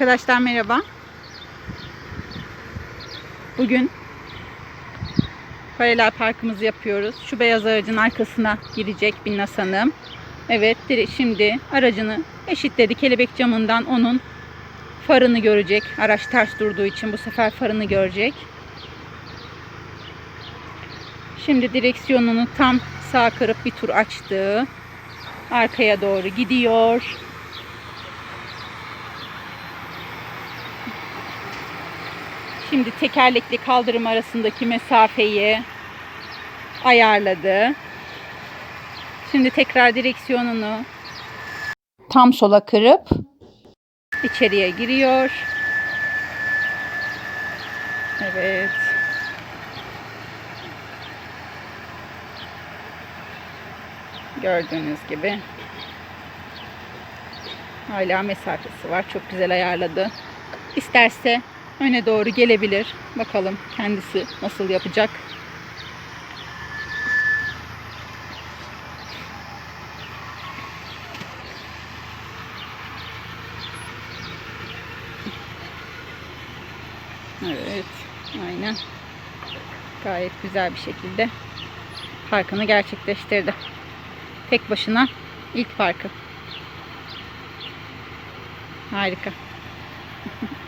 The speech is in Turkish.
Arkadaşlar merhaba. Bugün paralel parkımızı yapıyoruz. Şu beyaz aracın arkasına girecek Binnaz Hanım. Evet şimdi aracını eşitledi. Kelebek camından onun farını görecek. Araç ters durduğu için bu sefer farını görecek. Şimdi direksiyonunu tam sağ kırıp bir tur açtı. Arkaya doğru gidiyor. Şimdi tekerlekli kaldırım arasındaki mesafeyi ayarladı. Şimdi tekrar direksiyonunu tam sola kırıp içeriye giriyor. Evet. Gördüğünüz gibi hala mesafesi var. Çok güzel ayarladı. İsterse öne doğru gelebilir. Bakalım kendisi nasıl yapacak. Evet, aynen. Gayet güzel bir şekilde parkını gerçekleştirdi. Tek başına ilk parkı. Harika.